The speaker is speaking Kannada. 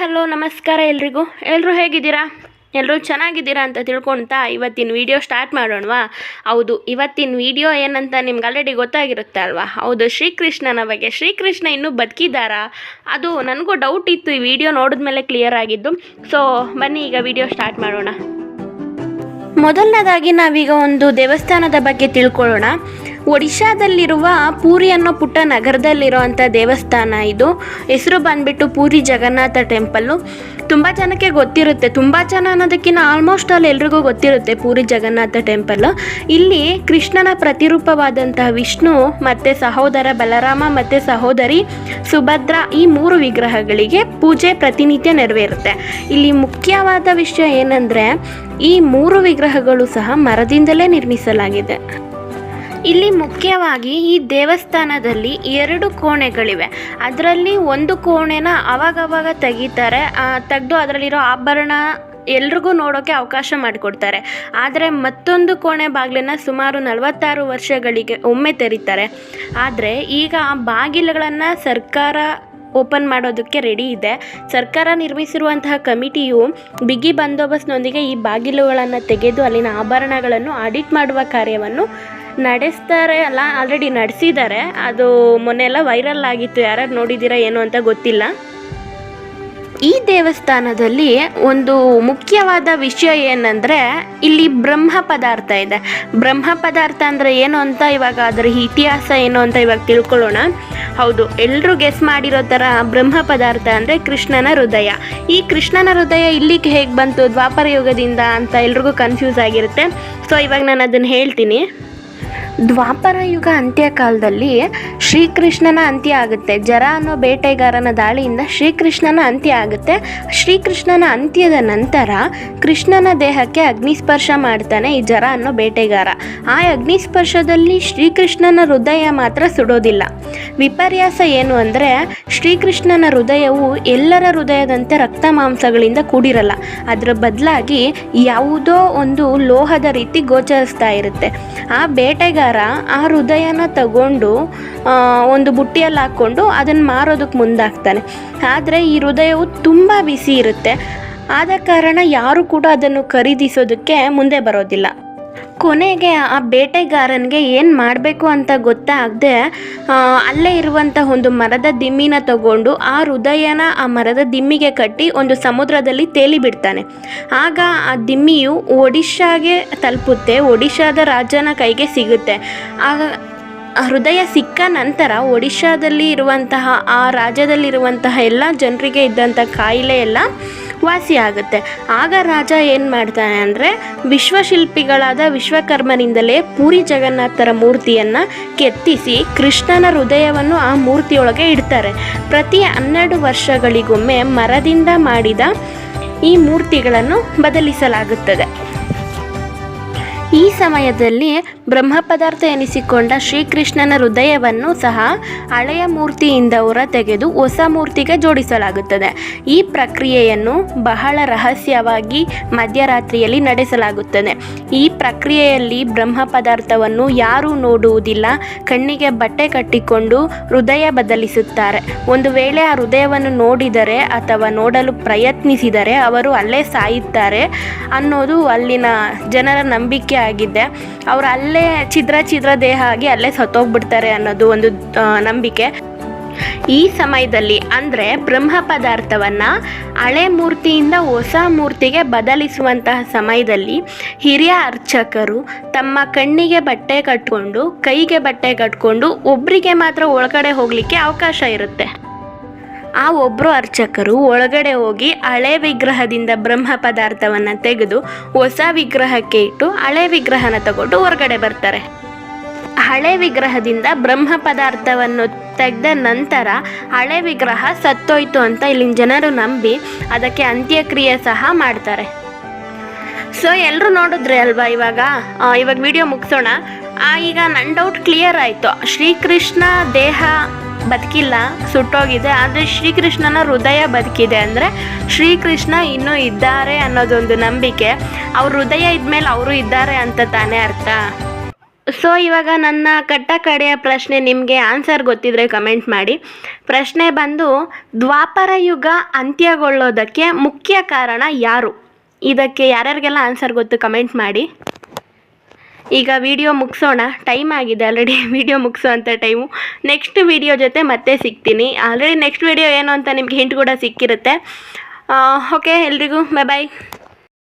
ನಮಸ್ಕಾರ ಎಲ್ರಿಗೂ. ಎಲ್ಲರೂ ಹೇಗಿದ್ದೀರಾ? ಎಲ್ಲರೂ ಚೆನ್ನಾಗಿದ್ದೀರಾ ಅಂತ ತಿಳ್ಕೊಳ್ತಾ ಇವತ್ತಿನ ವಿಡಿಯೋ ಸ್ಟಾರ್ಟ್ ಮಾಡೋಣವಾ? ಹೌದು, ಇವತ್ತಿನ ವಿಡಿಯೋ ಏನಂತ ನಿಮ್ಗೆ ಆಲ್ರೆಡಿ ಗೊತ್ತಾಗಿರುತ್ತೆ ಅಲ್ವಾ? ಹೌದು, ಶ್ರೀಕೃಷ್ಣನ ಬಗ್ಗೆ. ಶ್ರೀಕೃಷ್ಣ ಇನ್ನೂ ಬದುಕಿದ್ದಾರಾ? ಅದು ನನಗೂ ಡೌಟ್ ಇತ್ತು, ಈ ವಿಡಿಯೋ ನೋಡಿದ ಮೇಲೆ ಕ್ಲಿಯರ್ ಆಗಿದ್ದು. ಸೊ ಬನ್ನಿ ಈಗ ವಿಡಿಯೋ ಸ್ಟಾರ್ಟ್ ಮಾಡೋಣ. ಮೊದಲನೇದಾಗಿ ನಾವೀಗ ಒಂದು ದೇವಸ್ಥಾನದ ಬಗ್ಗೆ ತಿಳ್ಕೊಳ್ಳೋಣ. ಒಡಿಶಾದಲ್ಲಿರುವ ಪೂರಿ ಅನ್ನೋ ಪುಟ್ಟ ನಗರದಲ್ಲಿರುವಂಥ ದೇವಸ್ಥಾನ ಇದು. ಹೆಸರು ಬಂದ್ಬಿಟ್ಟು ಪೂರಿ ಜಗನ್ನಾಥ ಟೆಂಪಲ್ಲು. ತುಂಬ ಜನಕ್ಕೆ ಗೊತ್ತಿರುತ್ತೆ. ತುಂಬ ಜನ ಅನ್ನೋದಕ್ಕಿಂತ ಆಲ್ಮೋಸ್ಟ್ ಆಲ್ ಎಲ್ರಿಗೂ ಗೊತ್ತಿರುತ್ತೆ ಪೂರಿ ಜಗನ್ನಾಥ ಟೆಂಪಲ್ ಇಲ್ಲಿ ಕೃಷ್ಣನ ಪ್ರತಿರೂಪವಾದಂತಹ ವಿಷ್ಣು ಮತ್ತು ಸಹೋದರ ಬಲರಾಮ ಮತ್ತು ಸಹೋದರಿ ಸುಭದ್ರ ಈ ಮೂರು ವಿಗ್ರಹಗಳಿಗೆ ಪೂಜೆ ಪ್ರತಿನಿತ್ಯ ನೆರವೇರುತ್ತೆ. ಇಲ್ಲಿ ಮುಖ್ಯವಾದ ವಿಷಯ ಏನಂದರೆ ಈ ಮೂರು ವಿಗ್ರಹಗಳು ಸಹ ಮರದಿಂದಲೇ ನಿರ್ಮಿಸಲಾಗಿದೆ. ಇಲ್ಲಿ ಮುಖ್ಯವಾಗಿ ಈ ದೇವಸ್ಥಾನದಲ್ಲಿ ಎರಡು ಕೋಣೆಗಳಿವೆ. ಅದರಲ್ಲಿ ಒಂದು ಕೋಣೆನ ಅವಾಗವಾಗ ತೆಗಿತಾರೆ. ತೆಗೆದು ಅದರಲ್ಲಿರೋ ಆಭರಣ ಎಲ್ರಿಗೂ ನೋಡೋಕ್ಕೆ ಅವಕಾಶ ಮಾಡಿಕೊಡ್ತಾರೆ. ಆದರೆ ಮತ್ತೊಂದು ಕೋಣೆ ಬಾಗಿಲನ್ನು ಸುಮಾರು ನಲವತ್ತಾರು ವರ್ಷಗಳಿಗೆ ಒಮ್ಮೆ ತೆರೀತಾರೆ. ಆದರೆ ಈಗ ಆ ಬಾಗಿಲುಗಳನ್ನು ಸರ್ಕಾರ ಓಪನ್ ಮಾಡೋದಕ್ಕೆ ರೆಡಿ ಇದೆ. ಸರ್ಕಾರ ನಿರ್ಮಿಸಿರುವಂತಹ ಕಮಿಟಿಯು ಬಿಗಿ ಬಂದೋಬಸ್ತ್ನೊಂದಿಗೆ ಈ ಬಾಗಿಲುಗಳನ್ನು ತೆಗೆದು ಅಲ್ಲಿನ ಆಭರಣಗಳನ್ನು ಆಡಿಟ್ ಮಾಡುವ ಕಾರ್ಯವನ್ನು ನಡೆಸ್ತಾರೆ ಅಲ್ಲ ಆಲ್ರೆಡಿ ನಡೆಸಿದ್ದಾರೆ. ಅದು ಮೊನ್ನೆಲ್ಲ ವೈರಲ್ ಆಗಿತ್ತು. ಯಾರ್ಯಾರು ನೋಡಿದ್ದೀರಾ ಏನು ಅಂತ ಗೊತ್ತಿಲ್ಲ. ಈ ದೇವಸ್ಥಾನದಲ್ಲಿ ಒಂದು ಮುಖ್ಯವಾದ ವಿಷಯ ಏನಂದರೆ, ಇಲ್ಲಿ ಬ್ರಹ್ಮ ಪದಾರ್ಥ ಇದೆ. ಬ್ರಹ್ಮ ಪದಾರ್ಥ ಅಂದರೆ ಏನು ಅಂತ ಇವಾಗ ಅದರ ಇತಿಹಾಸ ಏನು ಅಂತ ಇವಾಗ ತಿಳ್ಕೊಳ್ಳೋಣ. ಹೌದು ಎಲ್ಲರೂ ಗೆಸ್ ಮಾಡಿರೋ ಥರ ಬ್ರಹ್ಮ ಪದಾರ್ಥ ಅಂದರೆ ಕೃಷ್ಣನ ಹೃದಯ. ಈ ಕೃಷ್ಣನ ಹೃದಯ ಇಲ್ಲಿಗೆ ಹೇಗೆ ಬಂತು? ದ್ವಾಪರ ಯುಗದಿಂದ ಅಂತ ಎಲ್ರಿಗೂ ಕನ್ಫ್ಯೂಸ್ ಆಗಿರುತ್ತೆ. ಸೊ ಇವಾಗ ನಾನು ಅದನ್ನು ಹೇಳ್ತೀನಿ. ದ್ವಾಪರ ಯುಗ ಅಂತ್ಯಕಾಲದಲ್ಲಿ ಶ್ರೀಕೃಷ್ಣನ ಅಂತ್ಯ ಆಗುತ್ತೆ. ಜರ ಅನ್ನೋ ಬೇಟೆಗಾರನ ದಾಳಿಯಿಂದ ಶ್ರೀಕೃಷ್ಣನ ಅಂತ್ಯ ಆಗುತ್ತೆ. ಶ್ರೀಕೃಷ್ಣನ ಅಂತ್ಯದ ನಂತರ ಕೃಷ್ಣನ ದೇಹಕ್ಕೆ ಅಗ್ನಿಸ್ಪರ್ಶ ಮಾಡ್ತಾನೆ ಈ ಜರ ಅನ್ನೋ ಬೇಟೆಗಾರ. ಆ ಅಗ್ನಿಸ್ಪರ್ಶದಲ್ಲಿ ಶ್ರೀಕೃಷ್ಣನ ಹೃದಯ ಮಾತ್ರ ಸುಡೋದಿಲ್ಲ. ವಿಪರ್ಯಾಸ ಏನು ಅಂದರೆ ಶ್ರೀಕೃಷ್ಣನ ಹೃದಯವು ಎಲ್ಲರ ಹೃದಯದಂತೆ ರಕ್ತ ಮಾಂಸಗಳಿಂದ ಕೂಡಿರಲ್ಲ. ಅದರ ಬದಲಾಗಿ ಯಾವುದೋ ಒಂದು ಲೋಹದ ರೀತಿ ಗೋಚರಿಸ್ತಾ ಇರುತ್ತೆ. ಆ ಬೇಟೆಗಾರ ಆ ಹೃದಯನ ತಗೊಂಡು ಒಂದು ಬುಟ್ಟಿಯಲ್ಲಿ ಹಾಕ್ಕೊಂಡು ಅದನ್ನು ಮಾರೋದಕ್ಕೆ ಮುಂದಾಗ್ತಾನೆ. ಆದರೆ ಈ ಹೃದಯವು ತುಂಬ ಬಿಸಿ ಇರುತ್ತೆ. ಆದ ಕಾರಣ ಯಾರು ಕೂಡ ಅದನ್ನು ಖರೀದಿಸೋದಕ್ಕೆ ಮುಂದೆ ಬರೋದಿಲ್ಲ. ಕೊನೆಗೆ ಆ ಬೇಟೆಗಾರನಿಗೆ ಏನು ಮಾಡಬೇಕು ಅಂತ ಗೊತ್ತಾಗದೆ ಅಲ್ಲೇ ಇರುವಂಥ ಒಂದು ಮರದ ದಿಮ್ಮಿನ ತಗೊಂಡು ಆ ಹೃದಯನ ಆ ಮರದ ದಿಮ್ಮಿಗೆ ಕಟ್ಟಿ ಒಂದು ಸಮುದ್ರದಲ್ಲಿ ತೇಲಿ ಬಿಡ್ತಾನೆ. ಆಗ ಆ ದಿಮ್ಮಿಯು ಒಡಿಶಾಗೆ ತಲುಪುತ್ತೆ, ಒಡಿಶಾದ ರಾಜನ ಕೈಗೆ ಸಿಗುತ್ತೆ. ಆಗ ಹೃದಯ ಸಿಕ್ಕ ನಂತರ ಒಡಿಶಾದಲ್ಲಿ ಇರುವಂತಹ, ಆ ರಾಜ್ಯದಲ್ಲಿರುವಂತಹ ಎಲ್ಲ ಜನರಿಗೆ ಇದ್ದಂಥ ಕಾಯಿಲೆ ಎಲ್ಲ ವಾಸಿಯಾಗುತ್ತೆ ಆಗ ರಾಜ ಏನು ಮಾಡ್ತಾನೆ ಅಂದರೆ ವಿಶ್ವಶಿಲ್ಪಿಗಳಾದ ವಿಶ್ವಕರ್ಮನಿಂದಲೇ ಪೂರಿ ಜಗನ್ನಾಥರ ಮೂರ್ತಿಯನ್ನು ಕೆತ್ತಿಸಿ ಕೃಷ್ಣನ ಹೃದಯವನ್ನು ಆ ಮೂರ್ತಿಯೊಳಗೆ ಇಡ್ತಾರೆ. ಪ್ರತಿ ಹನ್ನೆರಡು ವರ್ಷಗಳಿಗೊಮ್ಮೆ ಮರದಿಂದ ಮಾಡಿದ ಈ ಮೂರ್ತಿಗಳನ್ನು ಬದಲಿಸಲಾಗುತ್ತದೆ. ಈ ಸಮಯದಲ್ಲಿ ಬ್ರಹ್ಮ ಪದಾರ್ಥ ಎನಿಸಿಕೊಂಡ ಶ್ರೀಕೃಷ್ಣನ ಹೃದಯವನ್ನು ಸಹ ಹಳೆಯ ಮೂರ್ತಿಯಿಂದ ಹೊರ ತೆಗೆದು ಹೊಸ ಮೂರ್ತಿಗೆ ಜೋಡಿಸಲಾಗುತ್ತದೆ. ಈ ಪ್ರಕ್ರಿಯೆಯನ್ನು ಬಹಳ ರಹಸ್ಯವಾಗಿ ಮಧ್ಯರಾತ್ರಿಯಲ್ಲಿ ನಡೆಸಲಾಗುತ್ತದೆ. ಈ ಪ್ರಕ್ರಿಯೆಯಲ್ಲಿ ಬ್ರಹ್ಮ ಪದಾರ್ಥವನ್ನು ಯಾರೂ ನೋಡುವುದಿಲ್ಲ. ಕಣ್ಣಿಗೆ ಬಟ್ಟೆ ಕಟ್ಟಿಕೊಂಡು ಹೃದಯ ಬದಲಿಸುತ್ತಾರೆ. ಒಂದು ವೇಳೆ ಆ ಹೃದಯವನ್ನು ನೋಡಿದರೆ ಅಥವಾ ನೋಡಲು ಪ್ರಯತ್ನಿಸಿದರೆ ಅವರು ಅಲ್ಲೇ ಸಾಯುತ್ತಾರೆ ಅನ್ನೋದು ಅಲ್ಲಿನ ಜನರ ನಂಬಿಕೆ ಆಗಿದೆ. ಅವರು ಛಿದ್ರ ಛಿದ್ರ ದೇಹ ಆಗಿ ಅಲ್ಲೇ ಸತ್ತೋಗ್ಬಿಡ್ತಾರೆ ಅನ್ನೋದು ಒಂದು ನಂಬಿಕೆ. ಈ ಸಮಯದಲ್ಲಿ ಅಂದರೆ ಬ್ರಹ್ಮ ಪದಾರ್ಥವನ್ನು ಹಳೆ ಮೂರ್ತಿಯಿಂದ ಹೊಸ ಮೂರ್ತಿಗೆ ಬದಲಿಸುವಂತಹ ಸಮಯದಲ್ಲಿ ಹಿರಿಯ ಅರ್ಚಕರು ತಮ್ಮ ಕಣ್ಣಿಗೆ ಬಟ್ಟೆ ಕಟ್ಕೊಂಡು, ಕೈಗೆ ಬಟ್ಟೆ ಕಟ್ಕೊಂಡು ಒಬ್ಬರಿಗೆ ಮಾತ್ರ ಒಳಗಡೆ ಹೋಗಲಿಕ್ಕೆ ಅವಕಾಶ ಇರುತ್ತೆ. ಆ ಒಬ್ಬರು ಅರ್ಚಕರು ಒಳಗಡೆ ಹೋಗಿ ಹಳೆ ವಿಗ್ರಹದಿಂದ ಬ್ರಹ್ಮ ಪದಾರ್ಥವನ್ನು ತೆಗೆದು ಹೊಸ ವಿಗ್ರಹಕ್ಕೆ ಇಟ್ಟು ಹಳೆ ವಿಗ್ರಹನ ತಗೊಂಡು ಹೊರಗಡೆ ಬರ್ತಾರೆ. ಹಳೆ ವಿಗ್ರಹದಿಂದ ಬ್ರಹ್ಮ ಪದಾರ್ಥವನ್ನು ತೆಗೆದ ನಂತರ ಹಳೆ ವಿಗ್ರಹ ಸತ್ತೋಯ್ತು ಅಂತ ಇಲ್ಲಿನ ಜನರು ನಂಬಿ ಅದಕ್ಕೆ ಅಂತ್ಯಕ್ರಿಯೆ ಸಹ ಮಾಡ್ತಾರೆ. ಸೊ ಎಲ್ಲರೂ ನೋಡಿದ್ರೆ ಅಲ್ವಾ ಇವಾಗ? ಇವಾಗ ವಿಡಿಯೋ ಮುಗಿಸೋಣ. ಈಗ ನನ್ನ ಡೌಟ್ ಕ್ಲಿಯರ್ ಆಯಿತು. ಶ್ರೀಕೃಷ್ಣ ದೇಹ ಬದುಕಿಲ್ಲ, ಸುಟ್ಟೋಗಿದೆ. ಆದರೆ ಶ್ರೀಕೃಷ್ಣನ ಹೃದಯ ಬದುಕಿದೆ ಅಂದರೆ ಶ್ರೀಕೃಷ್ಣ ಇನ್ನೂ ಇದ್ದಾರೆ ಅನ್ನೋದೊಂದು ನಂಬಿಕೆ. ಅವ್ರ ಹೃದಯ ಇದ್ಮೇಲೆ ಅವರು ಇದ್ದಾರೆ ಅಂತ ತಾನೇ ಅರ್ಥ. ಸೊ ಇವಾಗ ನನ್ನ ಕಟ್ಟ ಕಡೆಯ ಪ್ರಶ್ನೆ ನಿಮಗೆ ಆನ್ಸರ್ ಗೊತ್ತಿದ್ರೆ ಕಮೆಂಟ್ ಮಾಡಿ. ಪ್ರಶ್ನೆ ಬಂದು, ದ್ವಾಪರ ಯುಗ ಅಂತ್ಯಗೊಳ್ಳೋದಕ್ಕೆ ಮುಖ್ಯ ಕಾರಣ ಯಾರು? ಇದಕ್ಕೆ ಯಾರ್ಯಾರಿಗೆಲ್ಲ ಆನ್ಸರ್ ಗೊತ್ತು ಕಮೆಂಟ್ ಮಾಡಿ. ಈಗ ವಿಡಿಯೋ ಮುಗಿಸೋಣ. ಟೈಮ್ ಆಗಿದೆ ಆಲ್ರೆಡಿ ವಿಡಿಯೋ ಮುಗಿಸೋವಂಥ ಟೈಮು ನೆಕ್ಸ್ಟ್ ವಿಡಿಯೋ ಜೊತೆ ಮತ್ತೆ ಸಿಗ್ತೀನಿ. ಆಲ್ರೆಡಿ ನೆಕ್ಸ್ಟ್ ವಿಡಿಯೋ ಏನು ಅಂತ ನಿಮ್ಗೆ ಹಿಂಟ್ ಕೂಡ ಸಿಕ್ಕಿರುತ್ತೆ. ಓಕೆ ಎಲ್ರಿಗೂ ಬಾಯ್ ಬಾಯ್